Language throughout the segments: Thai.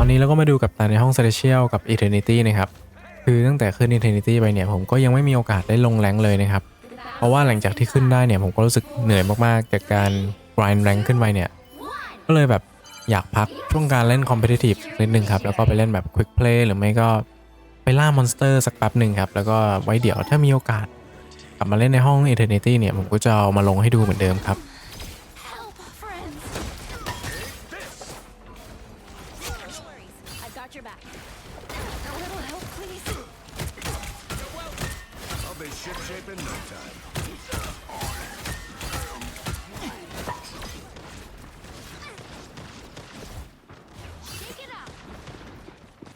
ตอนนี้เราก็มาดูกับตาในห้อง Celestial กับ Eternity นะครับคือตั้งแต่ขึ้น Eternity ไปเนี่ยผมก็ยังไม่มีโอกาสได้ลงแรงเลยนะครับ เพราะว่าหลังจากที่ขึ้นได้เนี่ยผมก็รู้สึกเหนื่อยมากๆ จากการ grind rank ขึ้นไปเนี่ยก็เลยแบบอยากพักช่วงการเล่น competitive นิดนึงครับ แล้วก็ไปเล่นแบบ quick play หรือไม่ก็ไปล่ามอนสเตอร์สักแป๊บหนึ่งครับ แล้วก็ไว้เดี๋ยวถ้ามีโอกาส กลับมาเล่นในห้อง Eternity เนี่ยผมก็จะเอามาลงให้ดูเหมือนเดิมครับ your back. A little help, please. I'll be shipshape in no time.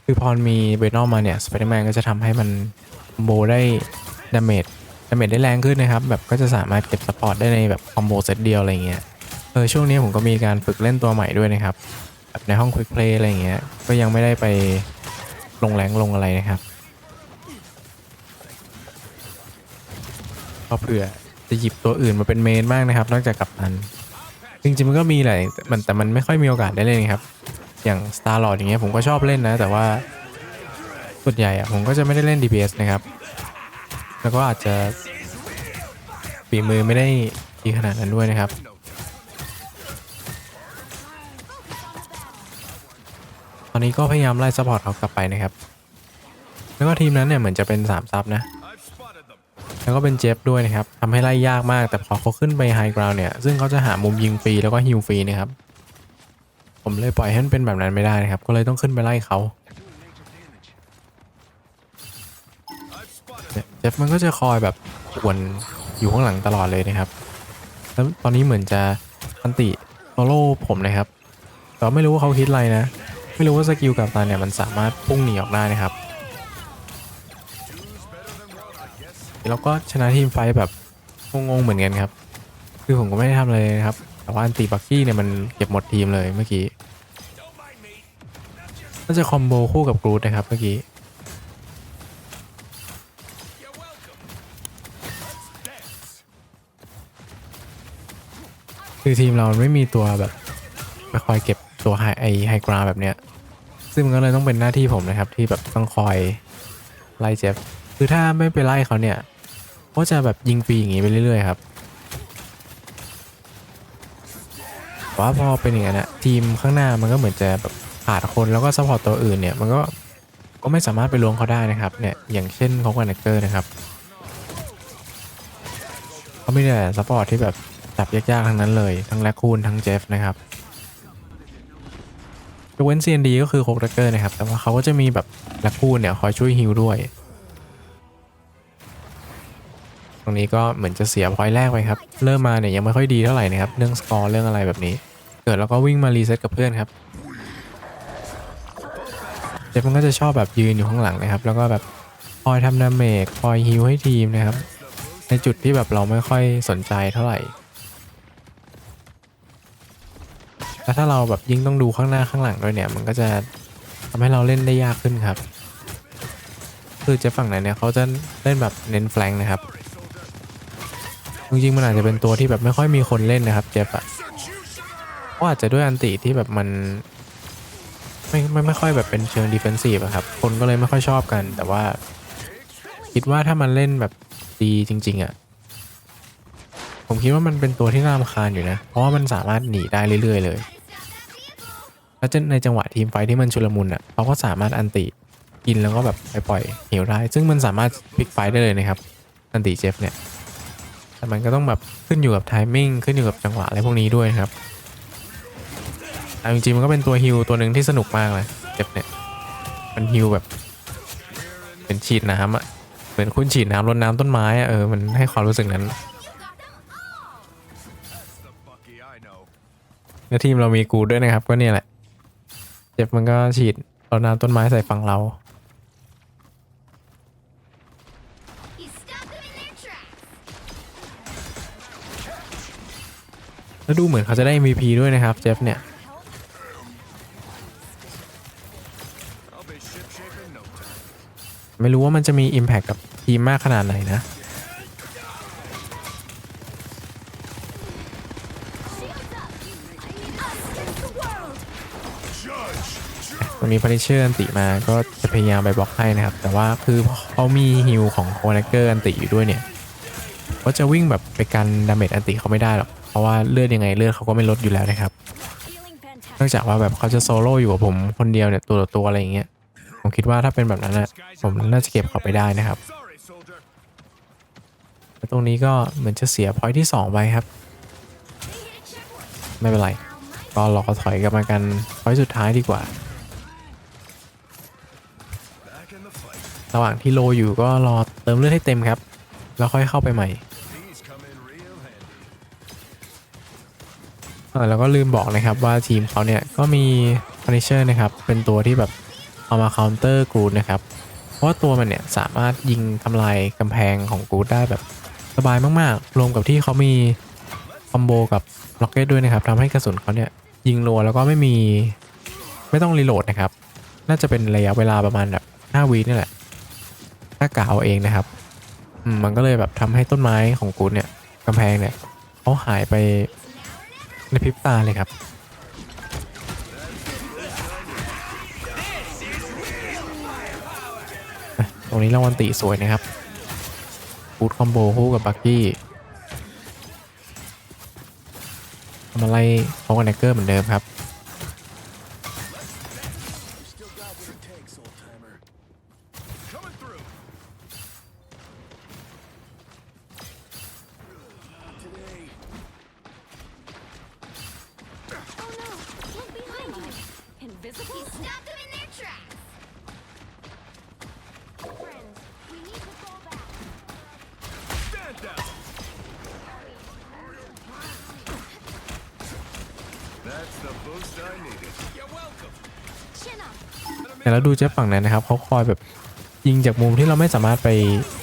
คือพอมีเวนอมมาเนี่ยสไปเดอร์แมนก็จะทำให้มันคอมโบได้ดาเมจดาเมจได้แรงขึ้นนะครับ แบบก็จะสามารถเก็บสปอร์ตได้ในแบบคอมโบเซตเดียวอะไรเงี้ยเออช่วงนี้ผมก็มีการฝึกเล่นตัวใหม่ด้วยนะครับ แบบในห้องควิกเพลย์อะไรอย่างเงี้ย ก็ยังไม่ได้ไปลงแรงลงอะไรนะครับก็เผื่อจะหยิบตัวอื่นมาเป็นเมนบ้างนะครับ นอกจากกัปตัน จริงๆมันก็มีแหละมันแต่มันไม่ค่อยมีโอกาสได้เล่นครับ อย่าง Star Lord อย่างเงี้ยผมก็ชอบเล่นนะ แต่ว่าส่วนใหญ่อะผมก็จะไม่ได้เล่น DPS นะครับ แล้วก็อาจจะฝีมือไม่ได้ดีขนาดนั้นด้วยนะครับ ตอนนี้ก็พยายามไล่ซัพพอร์ตเขากลับไปนะครับ แล้วก็ทีมนั้นเนี่ยเหมือนจะเป็น3ซับนะ แล้วก็เป็นเจฟด้วยนะครับทำให้ไล่ยากมาก แต่พอเขาขึ้นไปไฮกราวเนี่ยซึ่งเขาจะหามุมยิงฟรีแล้วก็ฮิลฟรีนะครับ ผมเลยปล่อยให้มันเป็นแบบนั้นไม่ได้นะครับ ก็เลยต้องขึ้นไปไล่เขาเจฟมันก็จะคอยแบบกวนอยู่ข้างหลังตลอดเลยนะครับ แล้วตอนนี้เหมือนจะอันติโซโล่ผมนะครับ แต่ไม่รู้ว่าเขาคิดอะไรนะ ไม่รู้ว่าสกิลกับตันเนี่ยมันสามารถพุ่งหนีออกได้นะครับแล้วก็ชนะทีมไฟแบบงงๆเหมือนกันครับ คือผมก็ไม่ได้ทำอะไรเลยนะครับ แต่ว่าอันติบักกี้เนี่ยมันเก็บหมดทีมเลยเมื่อกี้ก็จะคอมโบคู่กับกรูดนะครับเมื่อกี้คือทีมเราไม่มีตัวแบบมาคอยเก็บ ตัวไฮไอไฮกราแบบเนี้ย ซึ่งมันก็เลยต้องเป็นหน้าที่ผมนะครับ ที่แบบต้องคอยไล่เจฟคือถ้าไม่ไปไล่เขาเนี่ยก็จะแบบยิงฟรีอย่างงี้ไปเรื่อยๆครับว่าพอเป็นอย่างนั้นอะทีมข้างหน้ามันก็เหมือนจะแบบขาดคนแล้วก็ซัพพอร์ตตัวอื่นเนี่ยมันก็ก็ไม่สามารถไปลวงเขาได้นะครับเนี่ยอย่างเช่นเขากับเนเกอร์นะครับเขาไม่ได้ซัพพอร์ตที่แบบจับยากๆทั้งนั้นเลย ทั้งแลคคูนทั้งเจฟนะครับ กเว้น CND ก็คือโคกเนเกอร์นะครับ แต่ว่าเขาก็จะมีแบบแลคคูนเนี่ยคอยช่วยฮิลด้วย ตรงนี้ก็เหมือนจะเสียพอยต์แรกไปครับ เริ่มมาเนี่ยยังไม่ค่อยดีเท่าไหร่นะครับ เรื่องสกอร์เรื่องอะไรแบบนี้ เกิดแล้วก็วิ่งมารีเซ็ตกับเพื่อนครับ เจฟมันก็จะชอบแบบยืนอยู่ข้างหลังนะครับ แล้วก็แบบคอยทำดาเมจคอยฮิลให้ทีมนะครับ ในจุดที่แบบเราไม่ค่อยสนใจเท่าไหร่ แล้วถ้าเราแบบยิ่งต้องดูข้างหน้าข้างหลังด้วยเนี่ย มันก็จะทำให้เราเล่นได้ยากขึ้นครับ คือเจฟฝั่งไหนเนี่ยเขาจะเล่นแบบเน้นแฟลงนะครับ จริงๆมันอาจจะเป็นตัวที่แบบไม่ค่อยมีคนเล่นนะครับเจฟอะเพราะอาจจะด้วยอันติที่แบบมันไม่ไม่ไม่ค่อยแบบเป็นเชิงดิเฟนซีฟอะครับ คนก็เลยไม่ค่อยชอบกัน แต่ว่า คิดว่าถ้ามันเล่นแบบดีจริง ๆอะ ผมคิดว่ามันเป็นตัวที่น่ารำคาญอยู่นะ เพราะว่ามันสามารถหนีได้เรื่อยๆ เลย แล้วจะในจังหวะทีมไฟที่มันชุลมุนอะเขาก็สามารถอันติกินแล้วก็แบบไปปล่อยเหวได้ ซึ่งมันสามารถพลิกไฟได้เลยนะครับ อันติเจฟเนี่ย แต่มันก็ต้องแบบขึ้นอยู่กับไทมิ่งขึ้นอยู่กับจังหวะอะไรพวกนี้ด้วยครับแต่จริงๆมันก็เป็นตัวฮิลตัวหนึ่งที่สนุกมากเลยเจ็บเนี่ย มันฮิลแบบเป็นฉีดน้ำอะเหมือนคุณฉีดน้ำรดน้ำต้นไม้อะเออ มันให้ความรู้สึกนั้น แล้วทีมเรามีกูด้วยนะครับ ก็เนี่ยแหละ เจ็บมันก็ฉีดเรดน้ำต้นไม้ใส่ฝั่งเรา แล้วดูเหมือนเขาจะได้ MVP ด้วยนะครับ เจฟเนี่ย ไม่รู้ว่ามันจะมี Impact กับทีมมากขนาดไหนนะ มันมีพาริเชอร์อันติมาก็จะพยายามไปบล็อกให้นะครับ แต่ว่าคือเขามีฮิลของโคเนเกอร์อันติอยู่ด้วยเนี่ยก็จะวิ่งแบบไปกันดาเมจอันติเขาไม่ได้หรอกเพราะว่าเลือดยังไงเลือดเขาก็ไม่ลดอยู่แล้วนะครับนอกจากว่าแบบเขาจะโซโล่อยู่กับผมคนเดียวเนี่ยตัวต่อตัวอะไรอย่างเงี้ยผมคิดว่าถ้าเป็นแบบนั้นนะผมน่าจะเก็บเขาไปได้นะครับแล้วตรงนี้ก็เหมือนจะเสียพอยที่ 2 ไปครับ ไม่เป็นไรก็รอถอยกลับมากันพอยสุดท้ายดีกว่า Back in the fight. ระหว่างที่โลอยู่ก็รอเติมเลือดให้เต็มครับ แล้วค่อยเข้าไปใหม่เออแล้วก็ลืมบอกนะครับว่าทีมเขาเนี่ยก็มี Punisher นะครับ เป็นตัวที่แบบเอามา counter กูดนะครับ เพราะว่าตัวมันเนี่ยสามารถยิงทำลายกำแพงของกูดได้แบบสบายมากๆ รวมกับที่เขามีคอมโบกับล็อกเก็ตด้วยนะครับทำให้กระสุนเขาเนี่ยยิงรัวแล้วก็ไม่มีไม่ต้องรีโหลดนะครับ น่าจะเป็นระยะเวลาประมาณแบบ5วินี่แหละ ถ้ากะเอาเองนะครับมันก็เลยแบบทำให้ต้นไม้ของกูเนี่ยกำแพงเนี่ยเขาหายไปในพริบตาเลยครับ ตรงนี้รางวัลติสวยนะครับฟูดคอมโบคู่กับบักกี้ทำอะไรพอกันแนกเกอร์เหมือนเดิมครับ Invisible? He stopped them in their tracks. Friends, we need to fall back. Stand down. That's the boost I needed. You're welcome. Chin up! แต่เราดูเจ๊ฝั่งนั้นนะครับเขาคอยแบบยิงจากมุมที่เราไม่สามารถไป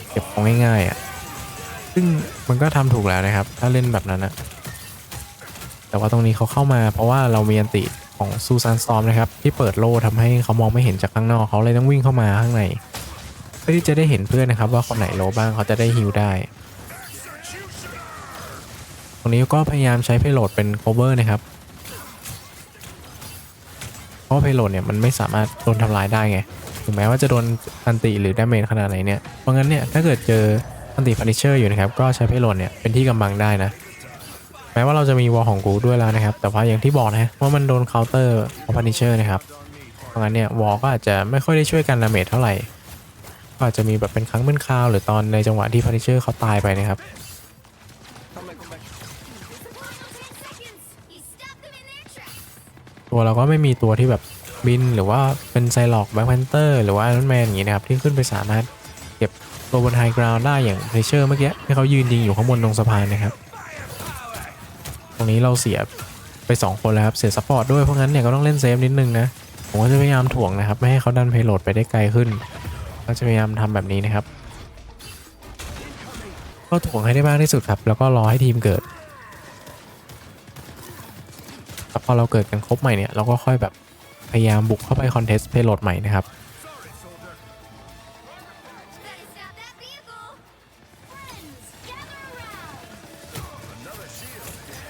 เก็บของง่ายๆอะซึ่งมันก็ทำถูกแล้วนะครับ ถ้าเล่นแบบนั้นนะแต่ว่าตรงนี้เขาเข้ามาเพราะว่าเรามีอันติ ของซูซานซอมนะครับ ที่เปิดโล่ทำให้เขามองไม่เห็นจากข้างนอกเขาเลยต้องวิ่งเข้ามาข้างใน เพื่อที่จะได้เห็นเพื่อนนะครับ ว่าคนไหนโลบ้างเขาจะได้ฮิลได้ ตรงนี้ก็พยายามใช้เพลโหลดเป็น cover นะครับ เพราะเพลโหลดเนี่ยมันไม่สามารถโดนทำลายได้ไงถึงแม้ว่าจะโดนอันติหรือดาเมจขนาดไหนเนี่ยเพราะงั้นเนี่ยถ้าเกิดเจออันติพันิเชอร์อยู่นะครับก็ใช้เพลโหลดเนี่ยเป็นที่กำบังได้นะ ม้ว่าเราจะมีวอลของกูด้วยแล้วนะครับ แต่ว่าอย่างที่บอกนะว่ามันโดนเคาน์เตอร์ของพันิเชอร์นะครับเพราะงั้นเนี่ยวอลก็อาจจะไม่ค่อยได้ช่วยกันดาเมจเท่าไหร่ก็อาจจะมีแบบเป็นครั้งเป็นคราว หรือตอนในจังหวะที่พันิเชอร์เขาตายไปนะครับตัวเราก็ไม่มีตัวที่แบบบินหรือว่าเป็นไซลอกแบ็คแพนเตอร์หรือว่าไอรอนแมนอย่างนี้นะครับ ที่ขึ้นไปสามารถเก็บตัวบนไฮกราวด์ได้อย่างเพเชอร์เมื่อกี้ที่เขายืนยิงอยู่ข้างบนตรงสะพานนะครับ รงนี้เราเสียไป 2 คนแล้วครับ เสียซัพพอร์ตด้วย เพราะงั้นเนี่ยก็ต้องเล่นเซฟนิดนึงนะ ผมก็จะพยายามถ่วงนะครับ ไม่ให้เขาดันเพลโหลดไปได้ไกลขึ้น ก็จะพยายามทำแบบนี้นะครับ ก็ถ่วงให้ได้มากที่สุดครับ แล้วก็รอให้ทีมเกิดแต่พอเราเกิดกันครบใหม่เนี่ยเราก็ค่อยแบบพยายามบุกเข้าไปคอนเทสต์เพลโหลดใหม่นะครับ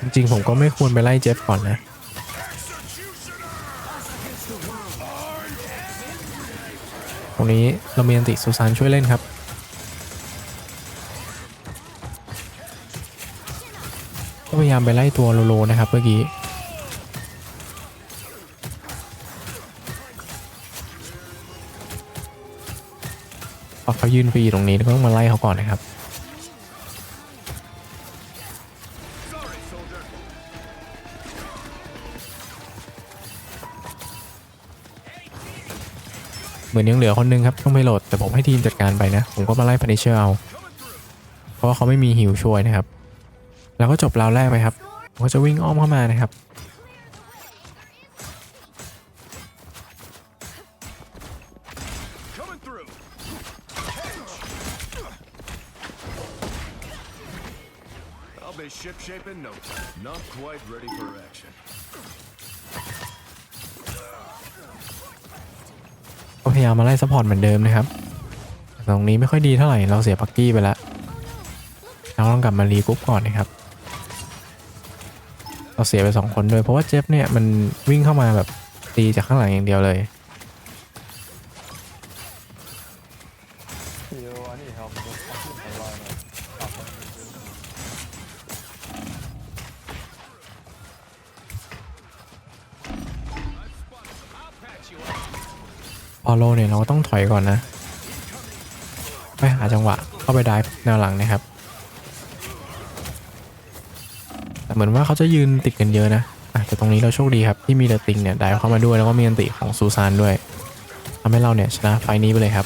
จริงๆ ผมก็ไม่ควรไปไล่เจฟก่อนนะ ตรงนี้เรามีอันติซูซานช่วยเล่นครับ ก็พยายามไปไล่ตัวโลโลนะครับเมื่อกี้พอเขายืนฟรีตรงนี้ก็ต้องมาไล่เขาก่อนนะครับ เหมือนยังเหลือคนนึงครับต้องไปโหลดแต่ผมให้ทีมจัดการไปนะ ผมก็มาไล่พันิเชอร์เอา เพราะว่าเขาไม่มีฮิวช่วยนะครับ แล้วก็จบราวแรกไปครับผมก็จะวิ่งอ้อมเข้ามานะครับ พยายามมาไล่ซัพพอร์ตเหมือนเดิมนะครับตรงนี้ไม่ค่อยดีเท่าไหร่ เราเสียปักกี้ไปแล้วเราต้องกลับมารีกรุ๊ปก่อนนะครับ เราเสียไป 2 คนด้วยเพราะว่าเจฟเนี่ยมันวิ่งเข้ามาแบบตีจากข้างหลังอย่างเดียวเลย อโลเนี่ยเราก็ต้องถอยก่อนนะ ไปหาจังหวะเข้าไปได้แนวหลังนะครับ แต่เหมือนว่าเขาจะยืนติดกันเยอะนะอะแต่ตรงนี้เราโชคดีครับ ที่มีเดอะติงเนี่ยได้เข้ามาด้วยแล้วก็มีอันติของซูซานด้วยทำให้เราเนี่ยชนะไฟล์นี้ไปเลยครับ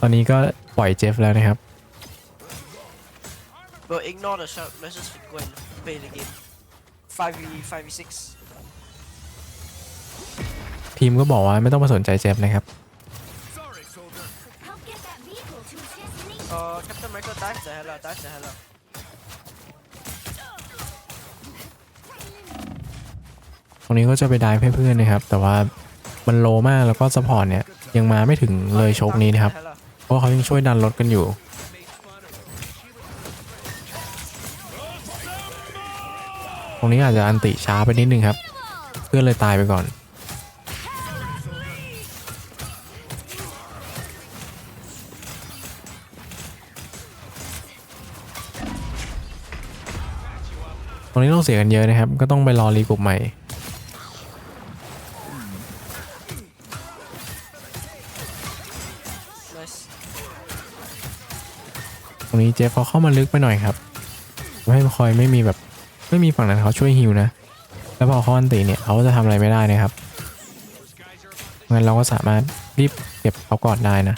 ตอนนี้ก็ปล่อยเจฟแล้วนะครับ Bro, ignore the shot. Let's just go and play the game. 5v 5v6. ทีมก็บอกว่าไม่ต้องมาสนใจเจฟนะครับ Sorry, soldier. Help get that vehicle to its destination. Uh, Captain America dive the hell out, dive the hell out. ตรงนี้ก็จะไปได้ให้เพื่อนนะครับ แต่ว่ามันโลมากแล้วก็สปอร์ตเนี่ยยังมาไม่ถึงเลยโชคนี้นะครับ The hell out. เพราะเขายังช่วยดันรถกันอยู่ รงนี้อาจจะอันติช้าไปนิดนึงครับ เพื่อนเลยตายไปก่อน ตรงนี้ต้องเสียกันเยอะนะครับ ก็ต้องไปรอรีกลุ่มใหม่ตรงนี้เจฟเขาเข้ามาลึกไปหน่อยครับไม่คอยไม่มีแบบ ไม่มีฝั่งนั้นเขาช่วยฮิวนะ แล้วพอเขาอันติเนี่ยเขาจะทำอะไรไม่ได้นะครับงั้นเราก็สามารถรีบเก็บเขาก่อนได้นะ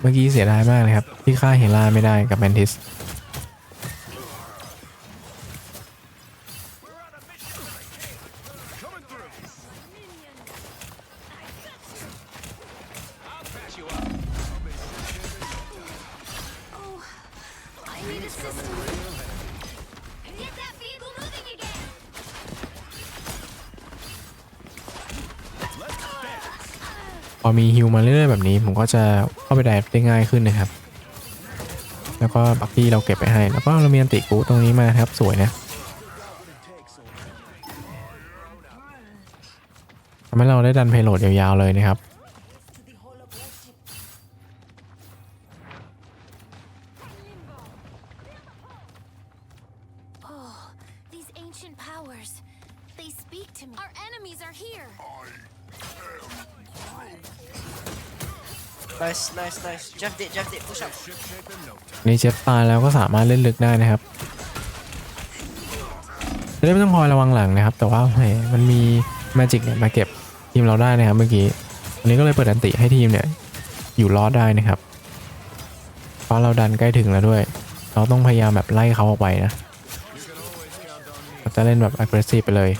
เมื่อกี้เสียดายมากเลยครับ ที่ฆ่าเฮล่าไม่ได้กับแมนทิส อมีฮิวมาเรื่อยๆแบบนี้ผมก็จะเข้าไปได้ได้ง่ายขึ้นนะครับ แล้วก็บักกี้เราเก็บไปให้ แล้วก็เรามีอันติกูตรงนี้มาครับสวยนะทำให้เราได้ดันเพลโหลดยาวๆเลยนะครับ nice nice, nice. Jeff did, Jeff did. Push up. นี่เจ็บตายแล้วก็สามารถเล่นลึกได้นะครับจะได้ไม่ต้องคอยระวังหลังนะครับ แต่ว่ามันมีแมจิกเนี่ยมาเก็บทีมเราได้นะครับเมื่อกี้วันนี้ก็เลยเปิดอันติให้ทีมเนี่ยอยู่รอดได้นะครับเพราะเราดันใกล้ถึงแล้วด้วย เราต้องพยายามแบบไล่เขาออกไปนะเราจะเล่นแบบ aggressive ไปเลย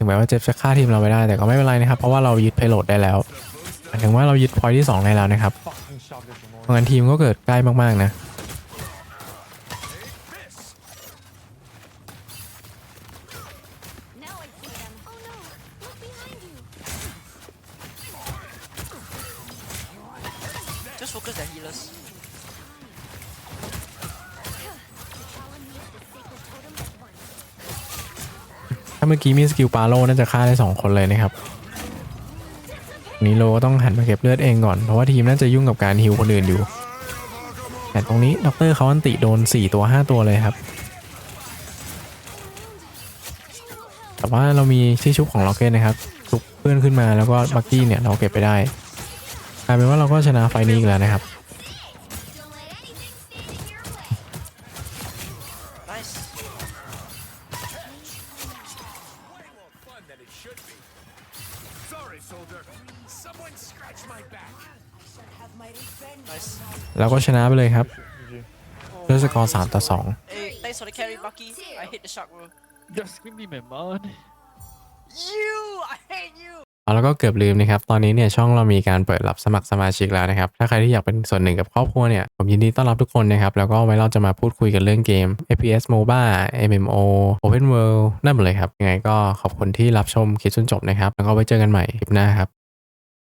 ถึงแม้ว่าเจฟจะฆ่าทีมเราไปได้แต่ก็ไม่เป็นไรนะครับ เพราะว่าเรายึดเพโหลดได้แล้วหมายถึงว่าเรายึดพอยที่ 2 ได้แล้วนะครับเพราะงั้นทีมก็เกิดใกล้มากๆนะ เมื่อกี้มีสกิลปาโลน่าจะฆ่าได้ 2 คนเลยนะครับนี้โลก็ต้องหันมาเก็บเลือดเองก่อน เพราะว่าทีมน่าจะยุ่งกับการฮิวคนอื่นอยู่แต่ตรงนี้ด็อกเตอร์เขาอันติโดน 4 ตัว 5 ตัวเลยครับ แต่ว่าเรามีที่ชุบของล็อกเก็ตนะครับชุบเพื่อนขึ้นมาแล้วก็บักกี้เนี่ยเราเก็บไปได้กลายเป็นว่าเราก็ชนะไฟล์นี้อีกแล้วนะครับ แล้วก็ชนะไปเลยครับด้วยสกอร์3ต่อ Hey, thanks for the carry, Bucky. I hit the shot, bro. Just give me my money. You! I hate you! เอาแล้วก็เกือบลืมนะครับ ตอนนี้เนี่ยช่องเรามีการเปิดรับสมัครสมาชิกแล้วนะครับ ถ้าใครที่อยากเป็นส่วนหนึ่งกับครอบครัวเนี่ย ผมยินดีต้อนรับทุกคนนะครับ แล้วก็ไว้เราจะมาพูดคุยกันเรื่องเกม FPS MOBA MMO Open World นั่นหมดเลยครับ ยังไงก็ขอบคุณที่รับชมคลิปจนจบนะครับ แล้วก็ไว้เจอกันใหม่คลิปหน้าครับ